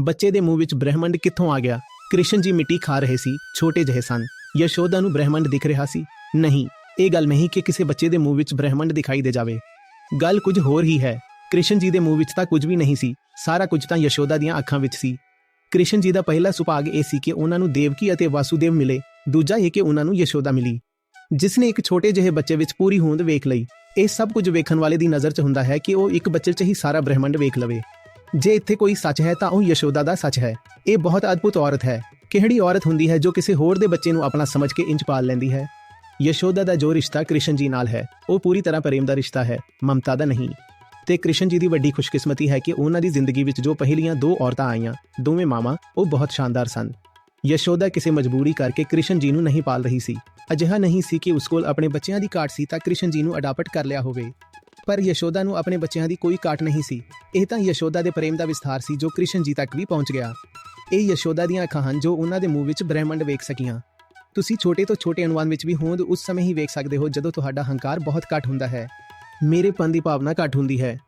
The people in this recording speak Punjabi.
ਬੱਚੇ ਦੇ ਮੂੰਹ ਵਿੱਚ ਬ੍ਰਹਿਮੰਡ ਕਿੱਥੋਂ ਆ ਗਿਆ? ਕ੍ਰਿਸ਼ਨ ਜੀ ਮਿੱਟੀ ਖਾ ਰਹੇ ਸੀ, ਛੋਟੇ ਜਿਹੇ ਸਨ। ਯਸ਼ੋਦਾ ਨੂੰ ਬ੍ਰਹਿਮੰਡ ਦਿਖ ਰਿਹਾ ਸੀ। ਨਹੀਂ, ਇਹ ਗੱਲ ਨਹੀਂ ਕਿ ਕਿਸੇ ਬੱਚੇ ਦੇ ਮੂੰਹ ਵਿੱਚ ਬ੍ਰਹਿਮੰਡ ਦਿਖਾਈ ਦੇ ਜਾਵੇ। ਗੱਲ ਕੁਝ ਹੋਰ ਹੀ ਹੈ। ਕ੍ਰਿਸ਼ਨ ਜੀ ਦੇ ਮੂੰਹ ਵਿੱਚ ਤਾਂ ਕੁਝ ਵੀ ਨਹੀਂ ਸੀ। ਸਾਰਾ ਕੁਝ ਤਾਂ ਯਸ਼ੋਦਾ ਦੀਆਂ ਅੱਖਾਂ ਵਿੱਚ ਸੀ। ਕ੍ਰਿਸ਼ਨ ਜੀ ਦਾ ਪਹਿਲਾ ਸੁਭਾਗ ਇਹ ਸੀ ਕਿ ਉਹਨਾਂ ਨੂੰ ਦੇਵਕੀ ਅਤੇ ਵਾਸੂਦੇਵ ਮਿਲੇ। ਦੂਜਾ ਇਹ ਕਿ ਉਹਨਾਂ ਨੂੰ ਯਸ਼ੋਦਾ ਮਿਲੀ। ਜਿਸ ਨੇ ਇੱਕ ਛੋਟੇ ਜਿਹੇ ਬੱਚੇ ਵਿੱਚ ਪੂਰੀ ਹੋਂਦ ਵੇਖ ਲਈ। ਇਹ ਸਭ ਕੁਝ ਵੇਖਣ ਵਾਲੇ ਦੀ ਨਜ਼ਰ 'ਚ ਹੁੰਦਾ ਹੈ ਕਿ ਉਹ ਇੱਕ ਬੱਚੇ 'ਚ ਹੀ ਸਾਰਾ ਬ੍ਰਹਿਮੰਡ ਵੇਖ ਲਵੇ। ਜੇ ਇੱਥੇ ਕੋਈ ਸੱਚ ਹੈ ਤਾਂ ਉਹ ਯਸ਼ੋਦਾ ਦਾ ਸੱਚ ਹੈ। ਇਹ ਬਹੁਤ ਅਦਭੁਤ ਔਰਤ ਹੈ। ਕਿਹੜੀ ਔਰਤ ਹੁੰਦੀ ਹੈ ਜੋ ਕਿਸੇ ਹੋਰ ਦੇ ਬੱਚੇ ਨੂੰ ਆਪਣਾ ਸਮਝ ਕੇ ਇੰਜ ਪਾਲ ਲੈਂਦੀ ਹੈ? ਯਸ਼ੋਦਾ ਦਾ ਜੋ ਰਿਸ਼ਤਾ ਕ੍ਰਿਸ਼ਨ ਜੀ ਨਾਲ ਹੈ, ਉਹ ਪੂਰੀ ਤਰ੍ਹਾਂ ਪ੍ਰੇਮ ਦਾ ਰਿਸ਼ਤਾ ਹੈ, ਮਮਤਾ ਦਾ ਨਹੀਂ। ਤੇ ਕ੍ਰਿਸ਼ਨ ਜੀ ਦੀ ਵੱਡੀ ਖੁਸ਼ਕਿਸਮਤੀ ਹੈ ਕਿ ਉਹਨਾਂ ਦੀ ਜ਼ਿੰਦਗੀ ਵਿੱਚ ਜੋ ਪਹਿਲੀਆਂ ਦੋ ਔਰਤਾਂ ਆਈਆਂ, ਦੋਵੇਂ ਮਾਮਾ ਉਹ ਬਹੁਤ ਸ਼ਾਨਦਾਰ ਸਨ। ਯਸ਼ੋਦਾ ਕਿਸੇ ਮਜਬੂਰੀ ਕਰਕੇ ਕ੍ਰਿਸ਼ਨ ਜੀ ਨੂੰ ਨਹੀਂ ਪਾਲ ਰਹੀ ਸੀ। ਅਜਿਹਾ ਨਹੀਂ ਸੀ ਕਿ ਉਸ ਕੋਲ ਆਪਣੇ ਬੱਚਿਆਂ ਦੀ ਘਾਟ ਸੀ ਤਾਂ ਕ੍ਰਿਸ਼ਨ ਜੀ ਨੂੰ ਅਡਾਪਟ ਕਰ ਲਿਆ ਹੋਵੇ। ਪਰ ਯਸ਼ੋਦਾ ਨੂੰ ਆਪਣੇ ਬੱਚਿਆਂ ਦੀ ਕੋਈ ਘਾਟ ਨਹੀਂ ਸੀ। ਇਹ ਤਾਂ ਯਸ਼ੋਦਾ ਦੇ ਪ੍ਰੇਮ ਦਾ ਵਿਸਥਾਰ ਸੀ ਜੋ ਕ੍ਰਿਸ਼ਨ ਜੀ ਤੱਕ ਵੀ ਪਹੁੰਚ ਗਿਆ। ਇਹ ਯਸ਼ੋਦਾ ਦੀਆਂ ਅੱਖਾਂ ਹਨ ਜੋ ਉਹਨਾਂ ਦੇ ਮੂੰਹ ਵਿੱਚ ਬ੍ਰਹਿਮੰਡ ਵੇਖ ਸਕੀਆਂ। ਤੁਸੀਂ ਛੋਟੇ ਤੋਂ ਛੋਟੇ ਅਨੁਮਾਨ ਵਿੱਚ ਵੀ ਹੋਂਦ ਉਸ ਸਮੇਂ ਹੀ ਵੇਖ ਸਕਦੇ ਹੋ ਜਦੋਂ ਤੁਹਾਡਾ ਹੰਕਾਰ ਬਹੁਤ ਘੱਟ ਹੁੰਦਾ ਹੈ। ਮੇਰੇ ਪਨ ਦੀ ਭਾਵਨਾ ਘੱਟ ਹੁੰਦੀ ਹੈ।